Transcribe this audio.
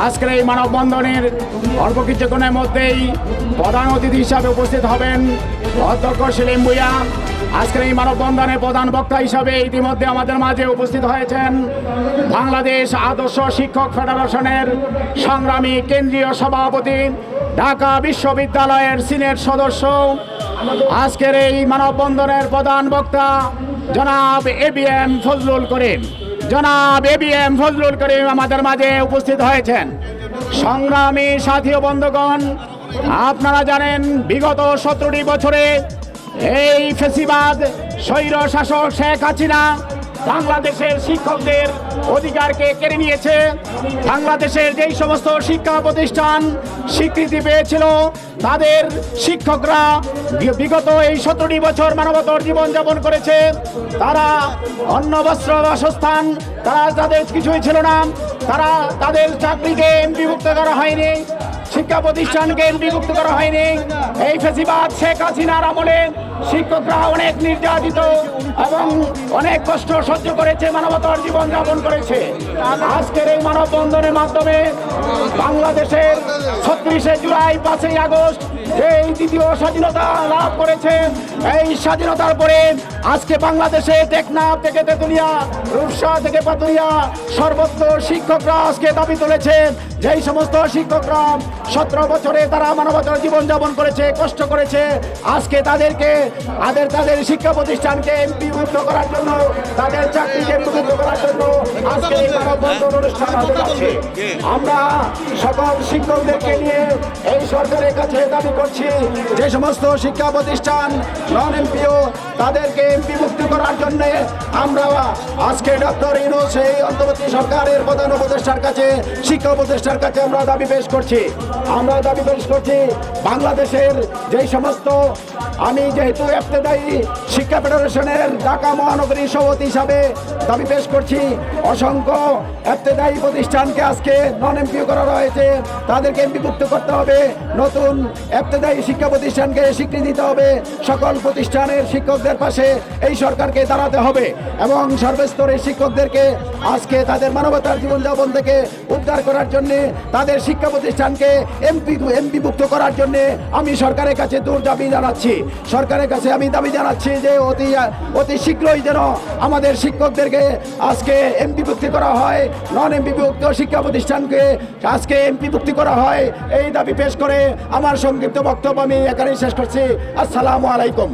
আজকের এই মানববন্ধনের অল্প কিছুক্ষণের মধ্যেই প্রধান অতিথি হিসাবে উপস্থিত হবেন অধ্যক্ষ সেলিম ভুইয়া আজকের এই মানববন্ধনের প্রধান বক্তা হিসাবে ইতিমধ্যে আমাদের মাঝে উপস্থিত হয়েছেন বাংলাদেশ আদর্শ শিক্ষক ফেডারেশনের সংগ্রামী কেন্দ্রীয় সভাপতি, ঢাকা বিশ্ববিদ্যালয়ের সিনেট সদস্য। আজকের এই মানববন্ধনের প্রধান বক্তা জনাব A B M Fazlul Karim. জনাব A B M Fazlul Karim আমাদের মাঝে উপস্থিত হয়েছেন। সংগ্রামী সাথী বন্ধুগণ, আপনারা জানেন বিগত সতেরোটি বছরে এই ফেসিবাদ স্বৈর শাসক শেখ হাসিনা বাংলাদেশের শিক্ষকদের অধিকারকে কেড়ে নিয়েছে। বাংলাদেশের যেই সমস্ত শিক্ষা প্রতিষ্ঠান স্বীকৃতি পেয়েছিল, তাদের শিক্ষকরা বিগত এই সতেরোটি বছর মানবতর জীবনযাপন করেছে। তারা অন্ন, বস্ত্র, বাসস্থান, তারা তাদের কিছুই ছিল না। তারা তাদের চাকরিকে বিভক্ত করা হয়নি। শিক্ষা প্রতিষ্ঠানকে বিভক্ত করা হয়নি। এই ফেসিবাদ শেখ হাসিনার আমলে শিক্ষকরা অনেক নির্যাতিত এবং অনেক কষ্ট সহ্য করেছে, মানবতার জীবন যাপন করেছে। আজকের এই মানববন্ধনের মাধ্যমে বাংলাদেশের ছত্রিশে জুলাই পাঁচই আগস্ট এই দ্বিতীয় স্বাধীনতা লাভ করেছে। এই স্বাধীনতার পরে আজকে বাংলাদেশে টেকনাফ থেকে তেতুলিয়া, রূপসা থেকে পাতুলিয়া সর্বত্র শিক্ষকরা আজকে দাবি তুলেছে যেই সমস্ত শিক্ষকরা সতেরো বছরে তারা মানবতার জীবনযাপন করেছে, কষ্ট করেছে। আজকে তাদেরকে, তাদের তাদের শিক্ষা প্রতিষ্ঠানকে বিভক্ত করার জন্য, তাদের চাকরিকে বিভক্ত করার জন্য আজকে এই মানববন্ধন অনুষ্ঠান হতে যাচ্ছে। আমরা সকল শিক্ষকদেরকে নিয়ে এই সরকারের কাছে দাবি করছি, যে সমস্ত শিক্ষা প্রতিষ্ঠান নন এমপিও তাদেরকে বিভক্ত করার জন্য আমরা আজকে ডক্টর ইনোস এই অন্তর্বর্তী সরকারের প্রধান উপদেষ্টার কাছে, শিক্ষা উপদেষ্টার কাছে আমরা দাবি পেশ করছি। আমরা দাবি পেশ করছি, বাংলাদেশের যেই সমস্ত, আমি যেহেতু এফতেদায়ী শিক্ষা ফেডারেশনের ঢাকা মহানগরী সভাপতি হিসাবে দাবি পেশ করছি, অসংখ্য এফতেদায়ী প্রতিষ্ঠানকে আজকে নন এমপিও করা হয়েছে তাদেরকে এমপিভুক্ত করতে হবে নতুন এফতেদায়ী শিক্ষা প্রতিষ্ঠানকে স্বীকৃতি দিতে হবে। সকল প্রতিষ্ঠানের শিক্ষকদের পাশে এই সরকারকে দাঁড়াতে হবে এবং সর্বস্তরের শিক্ষকদেরকে আজকে তাদের মানবতার জীবনযাপন থেকে উদ্ধার করার জন্যে, তাদের শিক্ষা প্রতিষ্ঠানকে এমপি এমপিভুক্ত করার জন্যে আমি সরকারের কাছে দূর দাবি জানাচ্ছি। সরকারের কাছে আমি দাবি জানাচ্ছি যে অতি অতি শীঘ্রই যেন আমাদের শিক্ষকদেরকে আজকে এমপিভুক্তি করা হয় নন এমপিভুক্ত শিক্ষা প্রতিষ্ঠানকে আজকে এমপিভুক্তি করা হয়। এই দাবি পেশ করে আমার সংক্ষিপ্ত বক্তব্য আমি এখানেই শেষ করছি। আসসালামু আলাইকুম।